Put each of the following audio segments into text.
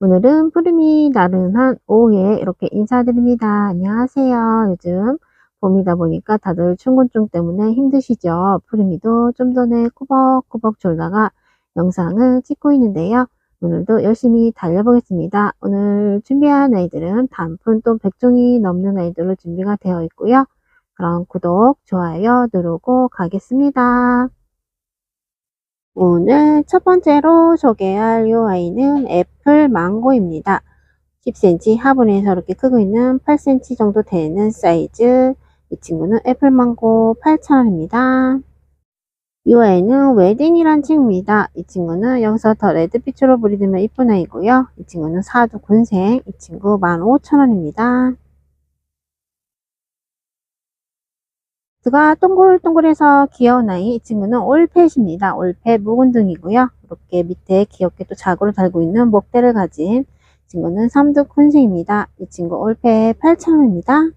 오늘은 푸름이 나른한 오후에 이렇게 인사드립니다. 안녕하세요. 요즘 봄이다 보니까 다들 충곤증 때문에 힘드시죠? 푸름이도 좀 전에 꾸벅꾸벅 졸다가 영상을 찍고 있는데요. 오늘도 열심히 달려보겠습니다. 오늘 준비한 아이들은 단푼 또 100종이 넘는 아이들로 준비가 되어 있고요. 그럼 구독, 좋아요 누르고 가겠습니다. 오늘 첫 번째로 소개할 이 아이는 애플 망고입니다. 10cm 화분에서 이렇게 크고 있는 8cm 정도 되는 사이즈 이 친구는 애플 망고 8,000원입니다. 이 아이는 웨딩이란 친구입니다. 이 친구는 여기서 더 레드빛으로 브리드면 이쁜 아이고요. 이 친구는 사두 군생 이 친구 15,000원입니다. 드가 동글동글해서 귀여운 아이 이 친구는 올펫입니다. 올펫 묵은등이고요. 이렇게 밑에 귀엽게 또 자구를 달고 있는 목대를 가진 친구는 삼두 쿤생입니다. 이 친구 올펫 8,000원입니다.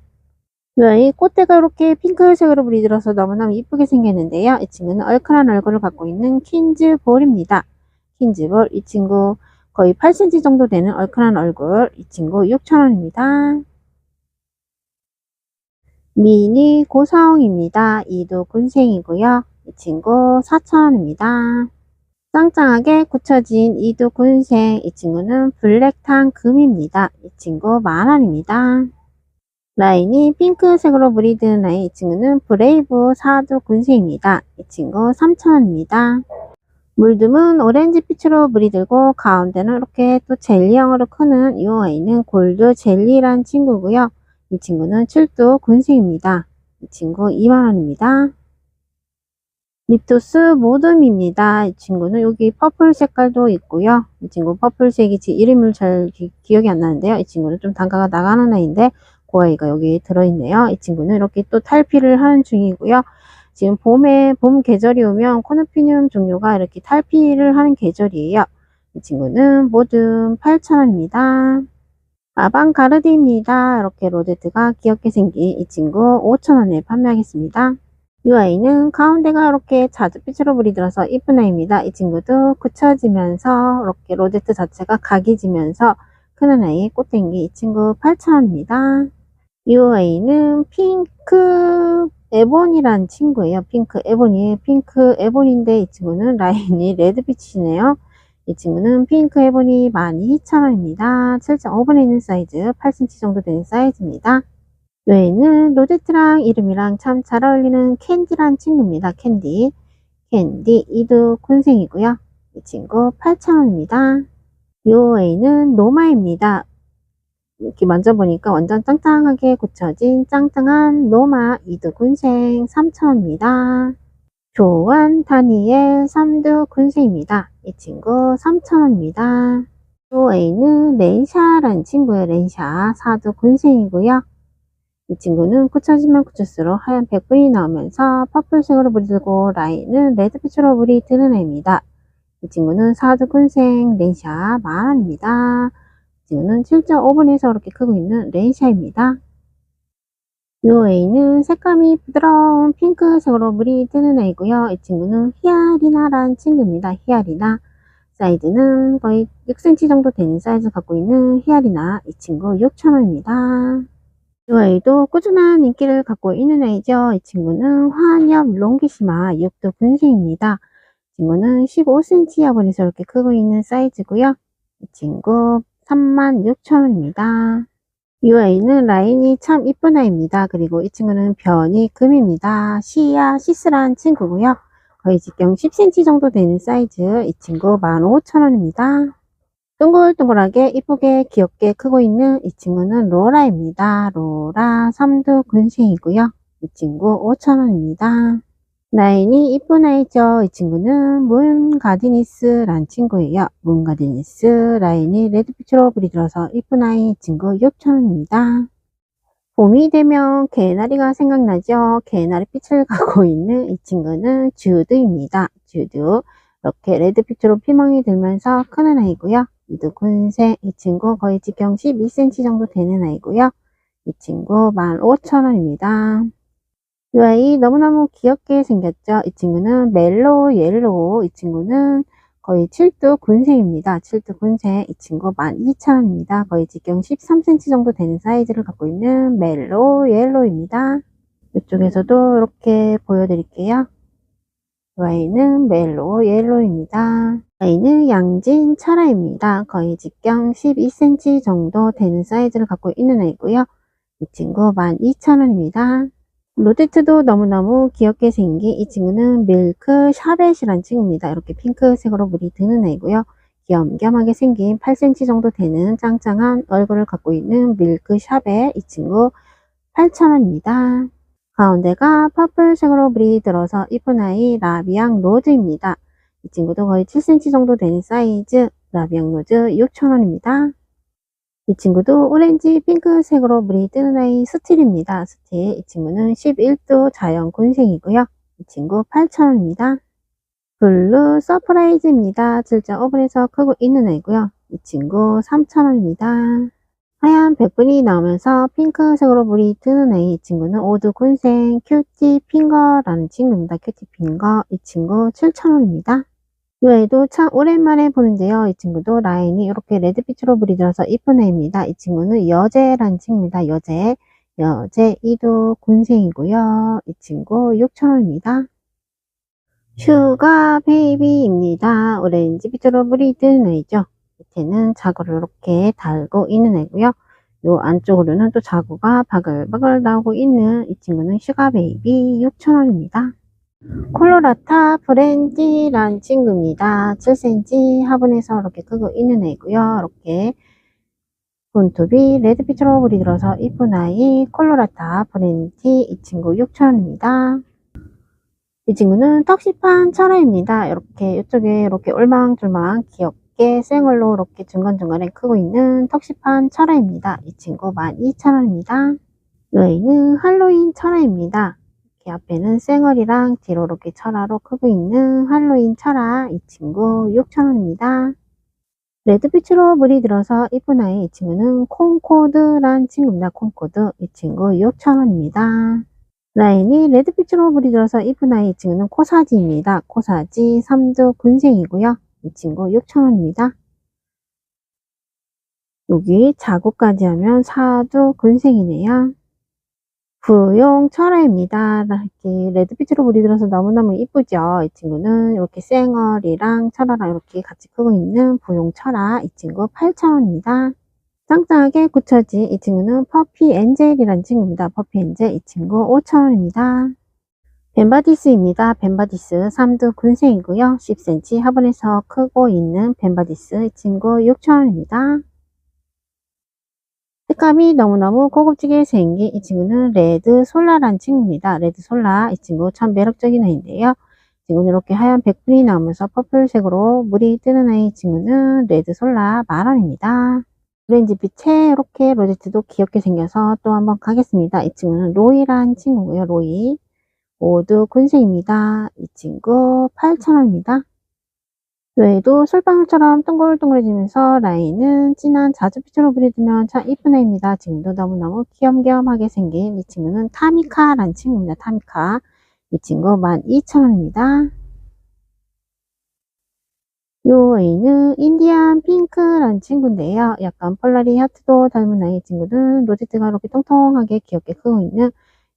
이 아이 꽃대가 이렇게 핑크색으로 브리들어서 너무너무 이쁘게 생겼는데요. 이 친구는 얼큰한 얼굴을 갖고 있는 킨즈볼입니다. 킨즈볼 이 친구 거의 8cm 정도 되는 얼큰한 얼굴 이 친구 6,000원입니다. 미니 고사홍입니다. 이도 군생이고요. 이 친구 4,000원입니다. 짱짱하게 굳혀진 이도 군생 이 친구는 블랙탄 금입니다. 이 친구 만원입니다. 라인이 핑크색으로 브리드는 아이 이 친구는 브레이브 사두 군생입니다. 이 친구 3,000원입니다. 물듬은 오렌지빛으로 브리들고 가운데는 이렇게 또 젤리형으로 크는 이 아이는 골드 젤리란 친구고요. 이 친구는 7도 군생입니다. 이 친구 2만원입니다. 립토스 모듬입니다. 이 친구는 여기 퍼플 색깔도 있고요. 이 친구 퍼플색이 지 이름을 잘 기, 기억이 안 나는데요. 이 친구는 좀 단가가 나가는 아이인데 그 아이가 여기 들어있네요. 이 친구는 이렇게 또 탈피를 하는 중이고요. 지금 봄에 봄 계절이 오면 코노피늄 종류가 이렇게 탈피를 하는 계절이에요. 이 친구는 모듬 8,000원입니다. 아방가르디입니다. 이렇게 로제트가 귀엽게 생긴 이 친구 5,000원에 판매하겠습니다. 이 아이는 가운데가 이렇게 자주빛으로 불이 들어서 이쁜 아이입니다. 이 친구도 굳혀지면서 이렇게 로제트 자체가 각이 지면서 크는 아이 꽃댕기 이 친구 8,000원입니다. 이 아이는 핑크 에본이란 친구예요. 핑크 에본이 핑크 에본인데 이 친구는 라인이 레드빛이네요. 이 친구는 핑크 해보니 12,000원입니다. 7.5분에 있는 사이즈 8cm 정도 되는 사이즈입니다. 외에는 로제트랑 이름이랑 참 잘 어울리는 캔디란 친구입니다. 캔디 캔디 이두 군생이고요. 이 친구 8,000원입니다. 이 외에는 노마입니다. 이렇게 만져보니까 완전 짱짱하게 굳혀진 짱짱한 노마 이두 군생 3,000원입니다. 교환 다니엘 3두 군생입니다. 이 친구 3,000원입니다. 또 A는 렌샤라는 친구의 렌샤 4두 군생이고요. 이 친구는 굳혀지면 굳힐수록 하얀 백분이 나오면서 퍼플색으로 물이 들고 라인은 레드빛으로 물이 드는 애입니다. 이 친구는 4두 군생 렌샤 만원입니다. 이 친구는 7.5분에서 그렇게 크고 있는 렌샤입니다. 이 A는 색감이 부드러운 핑크색으로 물이 뜨는 애이고요. 이 친구는 히아리나란 친구입니다. 히아리나. 사이즈는 거의 6cm 정도 되는 사이즈 갖고 있는 히아리나. 이 친구 6,000원입니다. 이 아이도 꾸준한 인기를 갖고 있는 아이죠. 이 친구는 화nhập 롱기시마 6도 군생입니다. 이 친구는 15cm 화분에서 이렇게 크고 있는 사이즈고요. 이 친구 36,000원입니다. 이 아이는 라인이 참 이쁜 아이입니다. 그리고 이 친구는 변이 금입니다. 시야 시스란 친구고요. 거의 직경 10cm 정도 되는 사이즈 이 친구 15,000원입니다. 동글동글하게 이쁘게 귀엽게 크고 있는 이 친구는 로라입니다. 로라 3두 군생이고요. 이 친구 5,000원입니다. 라인이 이쁜 아이죠. 이 친구는 문가디니스란 친구예요. 문가디니스 라인이 레드빛으로 불이 들어서 이쁜 아이 친구 6,000원입니다. 봄이 되면 개나리가 생각나죠. 개나리 빛을 갖고 있는 이 친구는 주드입니다. 주드 이렇게 레드빛으로 피멍이 들면서 크는 아이고요. 이두 군생 이 친구 거의 직경 12cm 정도 되는 아이고요. 이 친구 15,000원입니다. 이 아이 너무너무 귀엽게 생겼죠. 이 친구는 멜로우 옐로우. 이 친구는 거의 7두 군생입니다. 7두 군생 이 친구 12,000원입니다. 거의 직경 13cm 정도 되는 사이즈를 갖고 있는 멜로 옐로입니다. 이쪽에서도 이렇게 보여드릴게요. 이 아이는 멜로 옐로입니다. 아이는 양진 철아입니다. 거의 직경 12cm 정도 되는 사이즈를 갖고 있는 아이고요. 이 친구 12,000원입니다. 로데트도 너무너무 귀엽게 생긴 이 친구는 밀크 샤벳이란 친구입니다. 이렇게 핑크색으로 물이 드는 애고요. 귀염겸하게 생긴 8cm 정도 되는 짱짱한 얼굴을 갖고 있는 밀크 샤벳 이 친구 8,000원입니다. 가운데가 퍼플색으로 물이 들어서 이쁜 아이 라비앙 로즈입니다. 이 친구도 거의 7cm 정도 되는 사이즈 라비앙 로즈 6,000원입니다. 이 친구도 오렌지 핑크색으로 물이 뜨는 아이 스틸입니다. 스틸. 이 친구는 11도 자연 군생이고요. 이 친구 8,000원입니다. 블루 서프라이즈입니다. 7.5분에서 크고 있는 아이고요. 이 친구 3,000원입니다. 하얀 백분이 나오면서 핑크색으로 물이 뜨는 아이 이 친구는 오드 군생 큐티 핑거라는 친구입니다. 큐티 핑거 이 친구 7,000원입니다. 이 아이도 참 오랜만에 보는데요. 이 친구도 라인이 이렇게 레드빛으로 물이 들어서 이쁜 애입니다. 이 친구는 여제란 친구입니다. 여제. 여제 이도 군생이고요. 이 친구 6,000원입니다. 슈가 베이비입니다. 오렌지 빛으로 물이 드는 애죠. 밑에는 자구를 이렇게 달고 있는 애고요. 요 안쪽으로는 또 자구가 바글바글 나오고 있는 이 친구는 슈가 베이비 6,000원입니다. 콜로라타 브랜디란 친구입니다. 7cm 화분에서 이렇게 크고 있는 애고요. 이렇게 손톱이 레드빛으로 물이 들어서 이쁜 아이 콜로라타 브랜디 이 친구 6,000원입니다. 이 친구는 턱시판 철화입니다. 이렇게 이쪽에 이렇게 올망졸망 귀엽게 생얼로 이렇게 중간중간에 크고 있는 턱시판 철화입니다. 이 친구 12,000원입니다. 이 아이는 할로윈 철화입니다. 이렇게 앞에는 쌩얼이랑 뒤로 이렇게 철화로 크고 있는 할로윈 철화 이 친구 6,000원입니다. 레드빛으로 물이 들어서 이쁜 아이 이 친구는 콩코드란 친구입니다. 콩코드 이 친구 6,000원입니다. 라인이 레드빛으로 물이 들어서 이쁜 아이 이 친구는 코사지입니다. 코사지 3두 군생이고요. 이 친구 6,000원입니다. 여기 자구까지 하면 4두 군생이네요. 부용 철화입니다. 이렇게 레드빛으로 물이 들어서 너무너무 이쁘죠. 이 친구는 이렇게 쌩얼이랑 철화랑 이렇게 같이 크고 있는 부용 철화. 이 친구 8,000원입니다. 짱짱하게 굳혀진 이 친구는 퍼피 엔젤이라는 친구입니다. 퍼피 엔젤 이 친구 5,000원입니다. 벤바디스입니다. 벤바디스 3두 군생이고요. 10cm 화분에서 크고 있는 벤바디스 이 친구 6,000원입니다. 색감이 너무너무 고급지게 생긴 이 친구는 레드 솔라란 친구입니다. 레드 솔라 이 친구 참 매력적인. 이 친구는 이렇게 하얀 백분이 나오면서 퍼플색으로 물이 뜨는 아이 이 친구는 레드 솔라 만원입니다. 오렌지빛에 이렇게 로제트도 귀엽게 생겨서 또 한번 가겠습니다. 이 친구는 로이란 친구고요. 로이 모두 군생입니다. 이 친구 8,000원입니다. 외에도 솔방울처럼 동글동글해지면서 라인은 진한 자주빛으로 부리두면 참 이쁜 애입니다. 지금도 너무너무 귀염귀염하게 생긴 이 친구는 타미카라는 친구입니다. 타미카. 이 친구 12,000원입니다. 요 애는 인디안 핑크라는 친구인데요. 약간 폴라리 하트도 닮은 아이 친구는 로제트가 이렇게 통통하게 귀엽게 크고 있는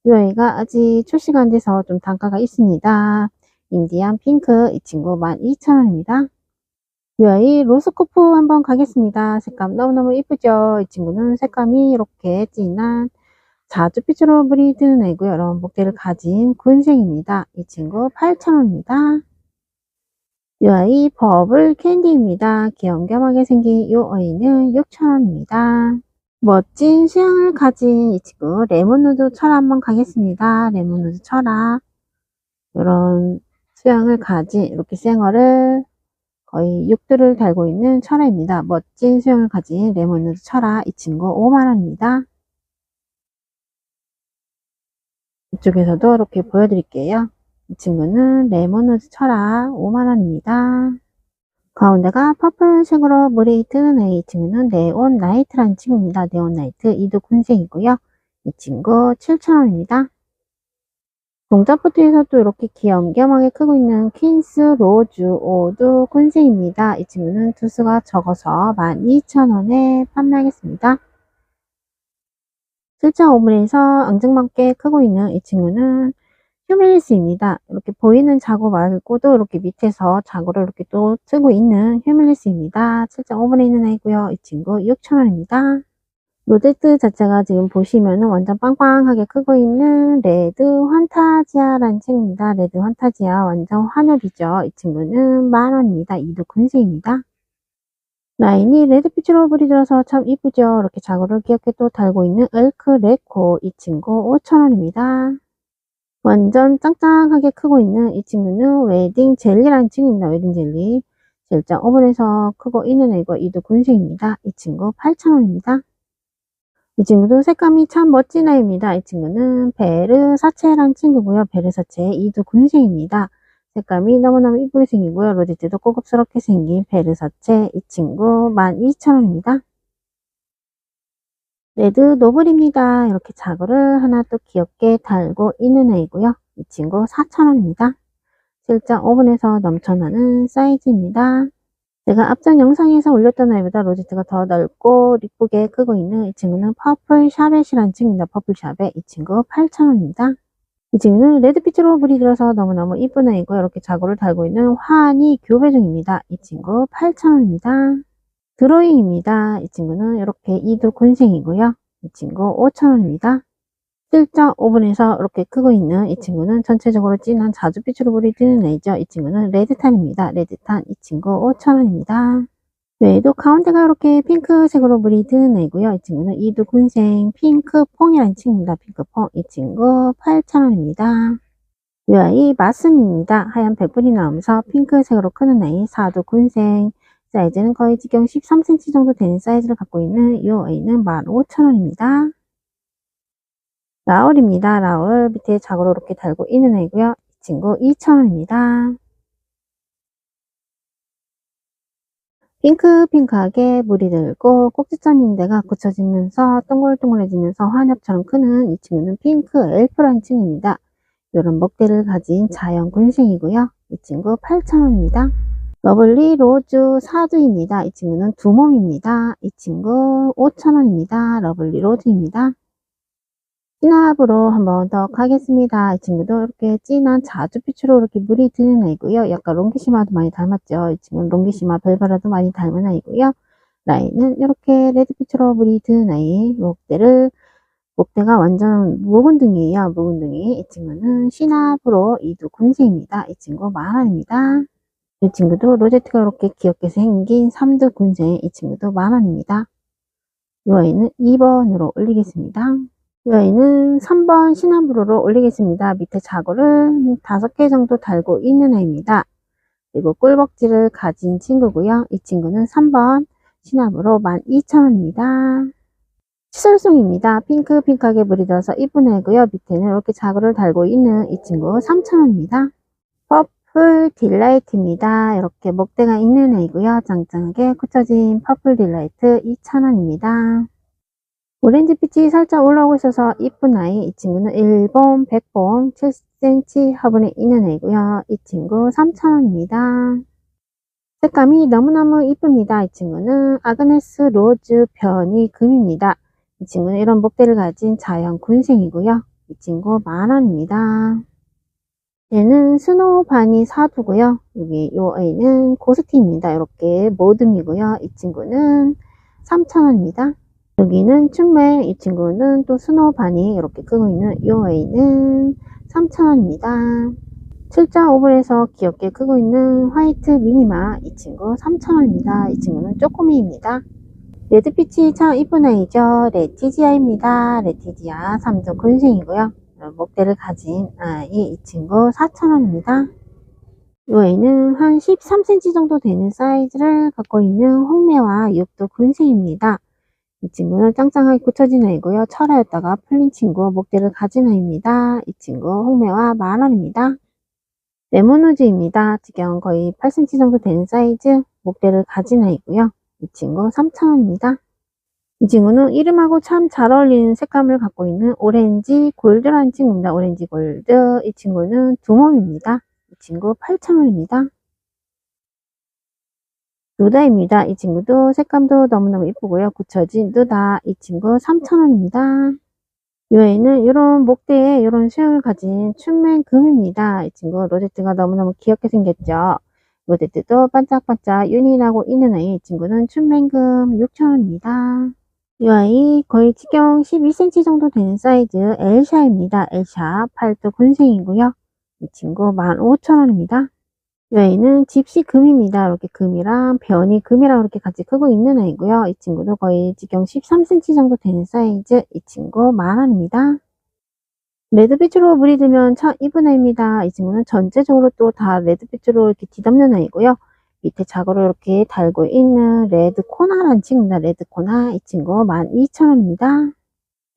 이 아이가 아직 출시가 안 돼서 좀 단가가 있습니다. 인디안 핑크 이 친구 12,000원입니다. 이 아이 로스코프 한번 가겠습니다. 색감 너무너무 이쁘죠? 이 친구는 색감이 이렇게 진한 자주빛으로 물이 드는 애고요. 이런 목대를 가진 군생입니다. 이 친구 8,000원입니다. 이 아이 버블 캔디입니다. 귀염겸하게 생긴 이 아이는 6,000원입니다. 멋진 수영을 가진 이 친구 레몬누드 철화 한번 가겠습니다. 레몬누드 철화 이런 수영을 가진 이렇게 생얼을 거의 6두를 달고 있는 철화입니다. 멋진 수영을 가진 레몬누드 철화 이 친구 5만원입니다. 이쪽에서도 이렇게 보여드릴게요. 이 친구는 레몬누드 철화 5만원입니다. 가운데가 퍼플색으로 물이 뜨는 애, 이 친구는 네온 나이트라는 친구입니다. 네온 나이트 2도 군생이고요. 이 친구 7,000원입니다. 동작포트에서도 이렇게 귀염귀염하게 크고 있는 퀸스 로즈 오두 군생입니다. 이 친구는 두수가 적어서 12,000원에 판매하겠습니다. 실제 오물에서 앙증맞게 크고 있는 이 친구는 휴밀리스입니다. 이렇게 보이는 자구 말고도 이렇게 밑에서 자구를 이렇게 또 트고 있는 휴밀리스입니다. 7.5분에 있는 아이고요. 이 친구 6,000원입니다. 로제트 자체가 지금 보시면은 완전 빵빵하게 크고 있는 레드 환타지아라는 친구입니다. 레드 환타지아 완전 환엽이죠. 이 친구는 만원입니다. 이도 군세입니다. 라인이 레드빛으로 불이 들어서 참 이쁘죠. 이렇게 자구를 귀엽게 또 달고 있는 얼크레코 이 친구 5,000원입니다. 완전 짱짱하게 크고 있는 이 친구는 웨딩 젤리라는 친구입니다. 웨딩 젤리. 실장 오븐에서 크고 있는 애고 이도 군생입니다. 이 친구 8,000원입니다. 이 친구도 색감이 참 멋진 아이입니다. 이 친구는 베르사체라는 친구고요. 베르사체 이도 군생입니다. 색감이 너무너무 이쁘게 생기고요. 로제트도 고급스럽게 생긴 베르사체 이 친구 12,000원입니다. 레드 노블입니다. 이렇게 자구를 하나 또 귀엽게 달고 있는 애이고요. 이 친구 4,000원입니다. 실장 오븐에서 넘쳐나는 사이즈입니다. 제가 앞전 영상에서 올렸던 아이보다 로제트가 더 넓고 이쁘게 크고 있는 이 친구는 퍼플 샤벳이라는 친구입니다. 퍼플 샤벳 이 친구 8,000원입니다. 이 친구는 레드빛으로 불이 들어서 너무너무 이쁜 아이고 이렇게 자구를 달고 있는 환희 교배종입니다. 이 친구 8,000원입니다. 드로잉입니다. 이 친구는 이렇게 이두 군생이고요. 이 친구 5,000원입니다. 실장 오븐에서 이렇게 크고 있는 이 친구는 전체적으로 진한 자주빛으로 불이 드는 애죠. 이 친구는 레드탄입니다. 레드탄 이 친구 5,000원입니다. 외에도 가운데가 이렇게 핑크색으로 물이 드는 애고요. 이 친구는 이두 군생 핑크퐁이라는 친구입니다. 핑크퐁 이 친구 8,000원입니다. 이 아이 마슨입니다. 하얀 백분이 나오면서 핑크색으로 크는 아이 사두 군생 사이즈는 거의 지경 13cm 정도 되는 사이즈를 갖고 있는 이 아이는 15,000원입니다. 라울입니다. 라울 밑에 자고로 이렇게 달고 있는 애고요. 이 친구 2,000원입니다. 핑크핑크하게 물이 들고 꼭지점인 데가 굳혀지면서 동글동글해지면서 환엽처럼 크는 이 친구는 핑크 엘프라는 친구입니다. 이런 먹대를 가진 자연 군생이고요. 이 친구 8,000원입니다. 러블리 로즈 사두입니다. 이 친구는 두 몸입니다. 이 친구 5,000원입니다. 러블리 로즈입니다. 진압으로 한번 더 가겠습니다. 이 친구도 이렇게 진한 자주빛으로 이렇게 물이 드는 아이고요. 약간 롱기시마도 많이 닮았죠. 이 친구는 롱기시마 벨바라도 많이 닮은 아이고요. 라인은 이렇게 레드빛으로 물이 드는 아이. 목대를 목대가 완전 묵은둥이에요. 묵은둥이. 이 친구는 시나브로 이두 군생입니다. 이 친구 만원입니다. 이 친구도 로제트가 이렇게 귀엽게 생긴 삼두 군생. 이 친구도 만원입니다. 이 아이는 2번으로 올리겠습니다. 이 아이는 3번 시나브로로 올리겠습니다. 밑에 자구를 5개 정도 달고 있는 아이입니다. 그리고 꿀벅지를 가진 친구고요. 이 친구는 3번 시나브로 12,000원입니다. 시설송입니다. 핑크핑크하게 물이 들어서 이쁜 애고요. 밑에는 이렇게 자구를 달고 있는 이 친구 3,000원입니다. 퍼플 딜라이트입니다. 이렇게 목대가 있는 애고요. 짱짱하게 굳혀진 퍼플 딜라이트 2,000원입니다. 오렌지빛이 살짝 올라오고 있어서 이쁜 아이 이 친구는 1번 100번 7cm 화분에 있는 애고요. 이 친구 3,000원입니다. 색감이 너무너무 이쁩니다. 이 친구는 아그네스 로즈 변이 금입니다. 이 친구는 이런 목대를 가진 자연 군생이고요. 이 친구 만원입니다. 얘는 스노우 바니 사두고요. 여기 이 아이는 고스티입니다. 이렇게 모듬이고요. 이 친구는 3,000원입니다 여기는 춤멜 이 친구는 또 스노바니 이렇게 끄고 있는 이 아이는 3,000원입니다. 7.5불에서 귀엽게 크고 있는 화이트 미니마 이 친구 3,000원입니다. 이 친구는 쪼꼬미입니다. 레드빛이 참 이쁜 아이죠. 레티지아입니다. 레티지아 3종 근생이고요. 목대를 가진 아이 이 친구 4,000원입니다. 이 아이는 한 13cm 정도 되는 사이즈를 갖고 있는 홍매와 육도 군생입니다. 이 친구는 짱짱하게 굳혀진 아이고요. 철화였다가 풀린 친구, 목대를 가진 아이입니다. 이 친구 홍매와 만원입니다. 레몬우즈입니다. 지경 거의 8cm 정도 되는 사이즈, 목대를 가진 아이고요. 이 친구 3,000원입니다. 이 친구는 이름하고 참 잘 어울리는 색감을 갖고 있는 오렌지 골드라는 친구입니다. 오렌지 골드. 이 친구는 두 몸입니다. 이 친구 8,000원입니다. 누다입니다. 이 친구도 색감도 너무너무 이쁘고요. 굳혀진 누다. 이 친구 3,000원입니다. 이 외에는 이런 목대에 이런 수영을 가진 춘맨금입니다. 이 친구 로제트가 너무너무 귀엽게 생겼죠. 로제트도 반짝반짝 나고 있는 아이. 이 친구는 춘맨금 6,000원입니다. 이 아이 거의 직경 12cm 정도 되는 사이즈 엘샤입니다. 엘샤 팔도 군생이고요. 이 친구 15,000원입니다. 이 아이는 집시 금입니다. 이렇게 금이랑 변이 금이랑 이렇게 같이 크고 있는 아이고요. 이 친구도 거의 직경 13cm 정도 되는 사이즈 이 친구 만원입니다. 레드빛으로 물이 들면 참 이쁜 아이입니다. 이 친구는 전체적으로 또 다 레드빛으로 이렇게 뒤덮는 아이고요. 밑에 자고로 이렇게 달고 있는 레드 코나라는 친구입니다. 레드 코나 이 친구 12,000원입니다.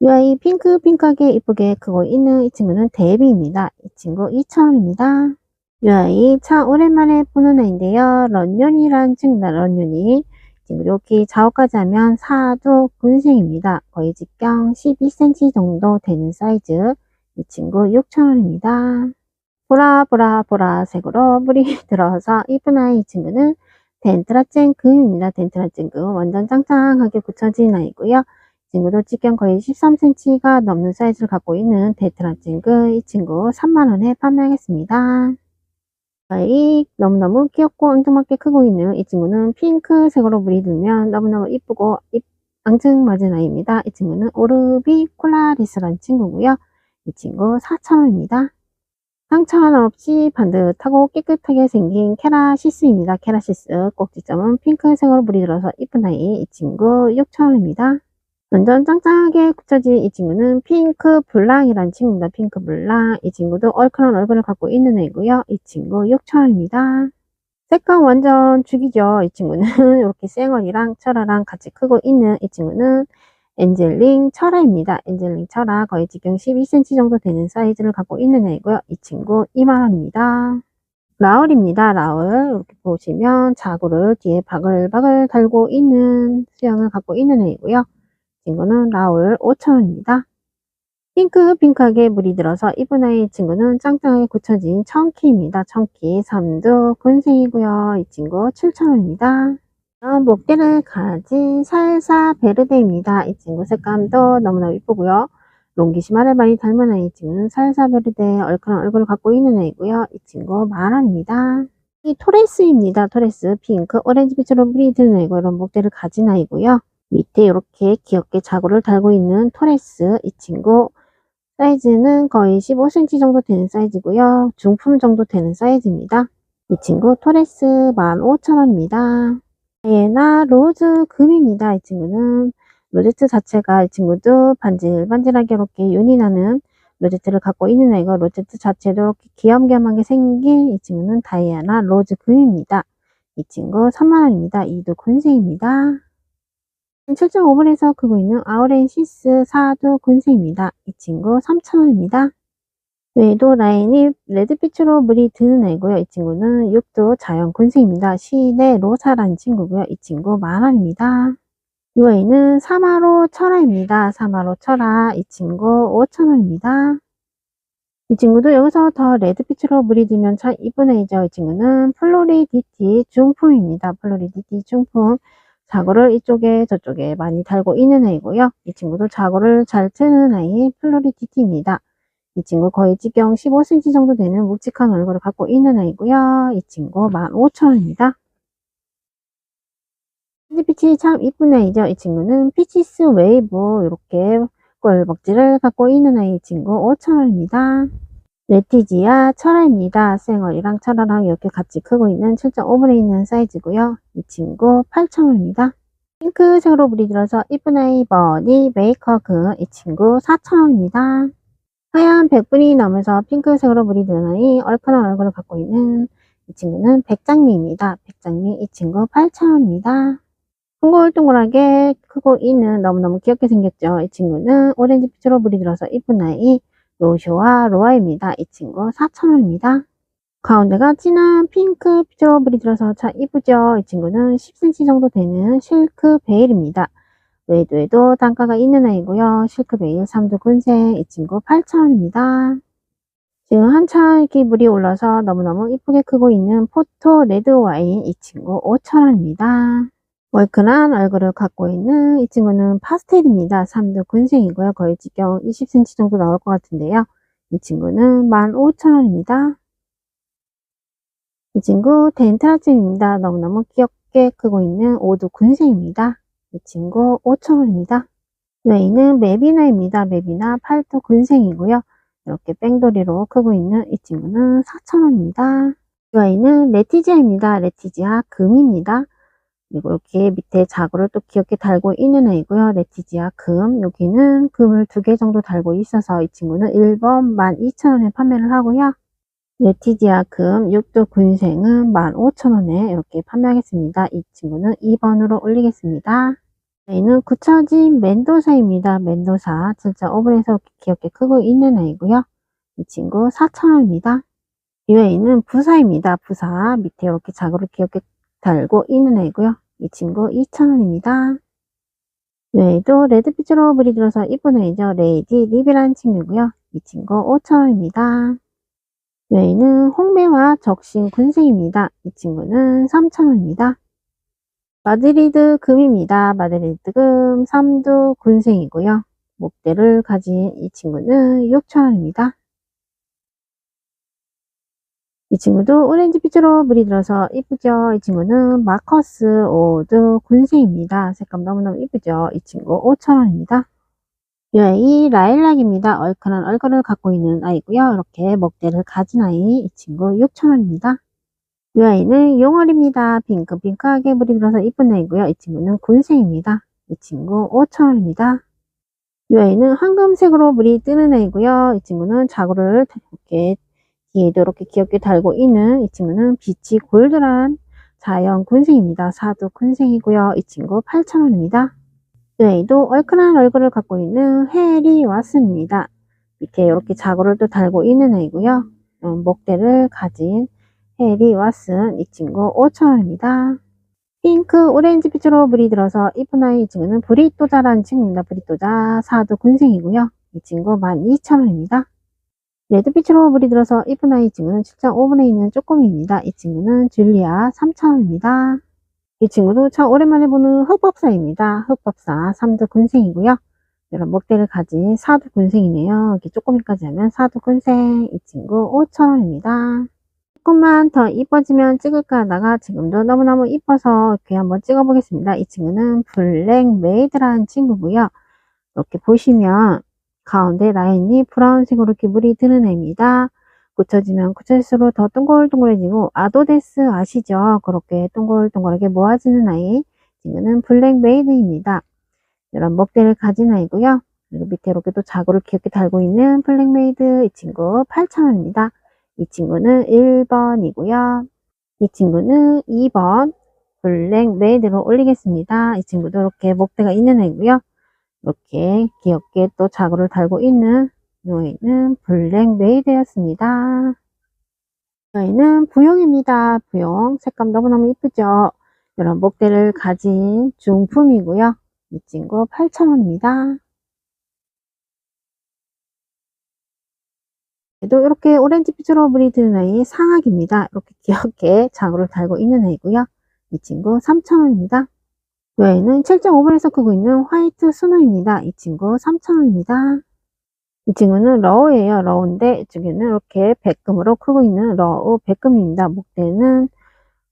이 아이 핑크핑크하게 이쁘게 크고 있는 이 친구는 데비입니다. 이 친구 2,000원입니다. 이 아이 참 오랜만에 보는 아이인데요. 런윤이라는 친구입니다. 런윤이 지금 이렇게 작업까지 하면 사도 군생입니다. 거의 직경 12cm 정도 되는 사이즈 이 친구 6,000원입니다. 보라 보라 보라색으로 물이 들어서 이쁜 아이 이 친구는 덴트라젠 금입니다. 덴트라젠 금 완전 짱짱하게 굳혀진 아이고요. 이 친구도 직경 거의 13cm가 넘는 사이즈를 갖고 있는 덴트라젠 금이 친구 3만원에 판매하겠습니다. 아이 너무너무 귀엽고 엉뚱맞게 크고 있는 이 친구는 핑크색으로 물이 들면 너무너무 이쁘고 이- 앙증맞은 아이입니다. 이 친구는 오르비 콜라리스라는 친구고요. 이 친구 4,000원입니다. 상처 하나 없이 반듯하고 깨끗하게 생긴 케라시스입니다. 케라시스 꼭지점은 핑크색으로 물이 들어서 이쁜 아이 이 친구 6,000원입니다. 완전 짱짱하게 굳혀진 이 친구는 핑크 블랑이라는 친구입니다. 핑크 블랑 이 친구도 얼큰한 얼굴을 갖고 있는 애고요. 이 친구 6,000원입니다. 색감 완전 죽이죠. 이 친구는 이렇게 쌩얼이랑 철화랑 같이 크고 있는 이 친구는 엔젤링 철화입니다. 엔젤링 철화 거의 지경 12cm 정도 되는 사이즈를 갖고 있는 애고요. 이 친구 2만원입니다. 라울입니다. 라울 이렇게 보시면 자구를 뒤에 바글바글 달고 있는 수영을 갖고 있는 애이고요. 이 친구는 라울 5,000원입니다. 핑크핑크하게 물이 들어서 이쁜 아이 이 친구는 짱짱하게 굳혀진 청키입니다. 청키 3두 군생이고요. 이 친구 7,000원입니다. 목대를 가진 살사 베르데입니다. 이 친구 색감도 너무나 이쁘고요. 롱기시마를 많이 닮은 아이 이 친구는 살사 베르데 얼큰한 얼굴을 갖고 있는 아이고요. 이 친구 만원입니다. 이 토레스입니다. 토레스 핑크 오렌지빛으로 물이 드는 아이고 이런 목대를 가진 아이고요. 밑에 이렇게 귀엽게 자구를 달고 있는 토레스 이 친구 사이즈는 거의 15cm 정도 되는 사이즈고요. 중품 정도 되는 사이즈입니다. 이 친구 토레스 15,000원입니다. 다이애나 로즈 금입니다. 이 친구는 로제트 자체가 이 친구도 반질반질하게 이렇게 윤이 나는 로제트를 갖고 있는 애고 로제트 자체도 이렇게 귀염귀염하게 생긴 이 친구는 다이애나 로즈 금입니다. 이 친구 3만원입니다. 이도 군생입니다. 7.5분에서 크고 있는 아우렌시스 사두 군생입니다. 이 친구 3,000원입니다. 외에도 라인이 레드빛으로 물이 드는 애고요. 이 친구는 6도 자연 군생입니다. 시내 로사라는 친구고요. 이 친구 만원입니다. 이 외에는 사마로 철화입니다. 사마로 철화 이 친구 5,000원입니다. 이 친구도 여기서 더 레드빛으로 물이 들면 참 이쁜 애죠. 이 친구는 플로리디티 중품입니다. 플로리디티 중품 자고를 이쪽에 저쪽에 많이 달고 있는 애이고요. 이 친구도 자고를 잘 트는 아이 플로리디티입니다. 이 친구 거의 직경 15cm 정도 되는 묵직한 얼굴을 갖고 있는 아이고요. 이 친구 15,000원입니다. 빛이 참 이쁜 아이죠. 이 친구는 피치스 웨이브 이렇게 꼴벅지를 갖고 있는 아이 이 친구 5,000원입니다. 레티지아 철화입니다. 생얼이랑 철화랑 이렇게 같이 크고 있는 7.5분에 있는 사이즈고요. 이 친구 8,000원입니다. 핑크색으로 물이 들어서 이쁜 아이 버니 메이커그 이 친구 4,000원입니다. 하얀 백분이 나면서 핑크색으로 물이 아이 얼큰한 얼굴을 갖고 있는 이 친구는 백장미입니다. 백장미 이 친구 8,000원입니다. 동글동글하게 크고 있는 너무너무 귀엽게 생겼죠. 이 친구는 오렌지 빛으로 물이 들어서 이쁜 아이 로쇼와 로아입니다. 이 친구 4,000원입니다. 가운데가 진한 핑크 물이 들어서 참 이쁘죠. 이 친구는 10cm 정도 되는 실크 베일입니다. 외도에도 단가가 있는 아이고요. 실크 베일 3두 군생 이 친구 8,000원입니다. 지금 한참 이렇게 물이 올라서 너무너무 이쁘게 크고 있는 포토 레드 와인 이 친구 5,000원입니다. 월큰한 얼굴을 갖고 있는 이 친구는 파스텔입니다. 3두 군생이고요. 거의 직경 20cm 정도 나올 것 같은데요. 이 친구는 15,000원입니다. 이 친구 덴트라쯤입니다. 너무너무 귀엽게 크고 있는 5두 군생입니다. 이 친구 5,000원입니다. 외에는 메비나입니다. 메비나 8두 군생이고요. 이렇게 뺑돌이로 크고 있는 이 친구는 4,000원입니다. 이 아이는 레티지아입니다. 레티지아 금입니다. 이렇게 밑에 자구를 또 귀엽게 달고 있는 아이고요. 레티지아 금. 여기는 금을 두 개 정도 달고 있어서 이 친구는 1번 12,000원에 판매를 하고요. 레티지아 금 6도 군생은 15,000원에 이렇게 판매하겠습니다. 이 친구는 2번으로 올리겠습니다. 얘는 구처진 멘도사입니다. 멘도사 진짜 오븐에서 귀엽게 크고 있는 아이고요. 이 친구 4,000원입니다. 이 외에는 부사입니다. 부사 밑에 이렇게 자구를 귀엽게 달고 있는 애고요. 이 친구 2,000원입니다. 외에도 물이 들어서 이쁜 애죠. 레이디 립이라는 친구고요. 이 친구 5,000원입니다. 외에는 홍매와 적신 군생입니다. 이 친구는 3,000원입니다. 마드리드 금입니다. 마드리드 금 3두 군생이고요. 목대를 가진 이 친구는 6,000원입니다. 이 친구도 오렌지 빛으로 물이 들어서 이쁘죠? 이 친구는 마커스 오드 군생입니다. 색감 너무너무 이쁘죠? 이 친구 5,000원입니다. 이 라일락입니다. 얼큰한 얼굴을 갖고 있는 아이고요. 이렇게 먹대를 가진 아이 이 친구 6,000원입니다. 이 아이는 용얼입니다. 핑크핑크하게 물이 들어서 이쁜 아이고요. 이 친구는 군생입니다. 이 친구 5,000원입니다. 이 아이는 황금색으로 물이 뜨는 아이고요. 이 친구는 자구를 이렇게 뒤에도 이렇게 귀엽게 달고 있는 이 친구는 빛이 골드란 자연 군생입니다. 사두 군생이고요. 이 친구 8,000원입니다. 얘도 얼큰한 얼굴을 갖고 있는 헬이 왔습니다. 밑에 이렇게 자구를 또 달고 있는 애이고요. 음, 목대를 가진 헬이 왓슨 이 친구 5,000원입니다. 핑크 오렌지 빛으로 물이 들어서 이쁜 아이 이 친구는 브리또자라는 친구입니다. 브리또자 사두 군생이고요. 이 친구 12,000원입니다. 레드빛으로 물이 들어서 이쁜 아이 친구는 7.5분에 있는 쪼꼬미입니다. 이 친구는 줄리아 3,000원입니다. 이 친구도 참 오랜만에 보는 흑법사입니다. 흑법사 3두 군생이고요. 이런 먹대를 가진 4두 군생이네요. 이렇게 쪼꼬미까지 하면 4두 군생 이 친구 5,000원입니다. 조금만 더 이뻐지면 찍을까 하다가 지금도 너무너무 이뻐서 이렇게 한번 찍어보겠습니다. 이 친구는 블랙 메이드라는 친구고요. 이렇게 보시면 가운데 라인이 브라운색으로 이렇게 물이 드는 애입니다. 굳혀지면 굳혀질수록 더 동글동글해지고 아도데스 아시죠? 그렇게 동글동글하게 모아지는 아이 친구는 블랙 메이드입니다. 이런 먹대를 가진 아이고요. 그리고 밑에 이렇게 또 자구를 귀엽게 달고 있는 블랙 메이드 이 친구 8,000원입니다. 이 친구는 1번이고요. 이 친구는 2번 블랙 메이드로 올리겠습니다. 이 친구도 이렇게 목대가 있는 애고요. 이렇게 귀엽게 또 자구를 달고 있는 요이는 블랙 메이드였습니다. 저희는 부용입니다. 부용 색감 너무너무 이쁘죠? 이런 목대를 가진 중품이고요. 이 친구 8,000원입니다. 얘도 이렇게 오렌지 빛으로 물이 드는 아이 상악입니다. 이렇게 귀엽게 자구를 달고 있는 아이고요. 이 친구 3,000원입니다. 외에는 7.5번에서 크고 있는 화이트 스노입니다. 이 친구 3,000원입니다. 이 친구는 러우예요. 러우인데 이쪽에는 이렇게 백금으로 크고 있는 러우 백금입니다. 목대는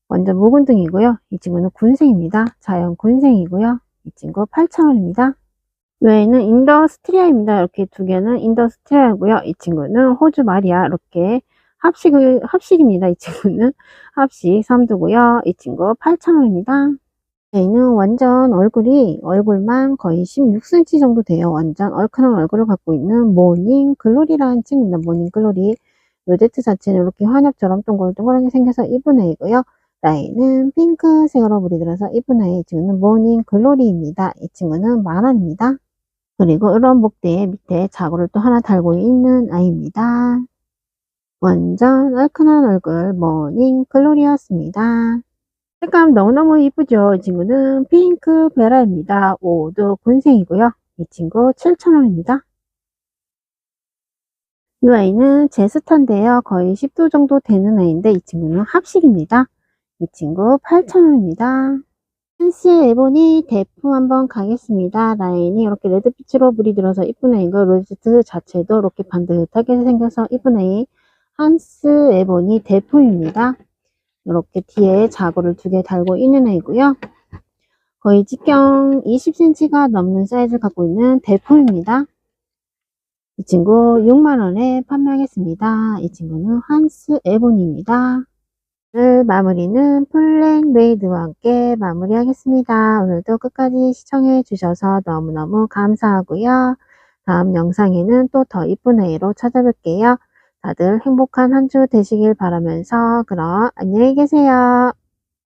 완전 묵은 등이고요. 이 친구는 군생입니다. 자연 군생이고요. 이 친구 8,000원입니다. 외에는 인더스트리아입니다. 이렇게 두 개는 인더스트리아고요. 이 친구는 호주 마리아 이렇게 합식, 합식입니다. 이 친구는 합식 3두고요. 이 친구 8,000원입니다. 얘는 완전 얼굴이 얼굴만 거의 16cm 정도 돼요. 완전 얼큰한 얼굴을 갖고 있는 모닝 글로리라는 친구입니다. 모닝 글로리. 로제트 자체는 이렇게 환엽처럼 동글동글하게 생겨서 이쁜 애이고요. 라인은 핑크색으로 물이 들어서 이쁜 아이. 이 친구는 모닝 글로리입니다. 이 친구는 만원입니다. 그리고 이런 목대 밑에 자구를 또 하나 달고 있는 아이입니다. 완전 얼큰한 얼굴 모닝 글로리였습니다. 색감 너무너무 이쁘죠? 이 친구는 핑크 베라입니다. 5도 군생이고요. 이 친구 7,000원입니다. 이 아이는 제스타인데요. 거의 10도 정도 되는 아이인데 이 친구는 합식입니다. 이 친구 8,000원입니다. 한시의 에보니 대품 한번 가겠습니다. 라인이 이렇게 레드빛으로 물이 들어서 이쁜 아이고 로제트 자체도 이렇게 반듯하게 생겨서 이쁜 아이 한스 에보니 대품입니다. 이렇게 뒤에 자고를 두 개 달고 있는 애이고요. 거의 직경 20cm가 넘는 사이즈를 갖고 있는 대품입니다. 이 친구 6만원에 판매하겠습니다. 이 친구는 한스 에본입니다. 오늘 마무리는 플랭 메이드와 함께 마무리하겠습니다. 오늘도 끝까지 시청해 주셔서 너무너무 감사하고요. 다음 영상에는 또 더 이쁜 애로 찾아뵐게요. 다들 행복한 한 주 되시길 바라면서 그럼 안녕히 계세요.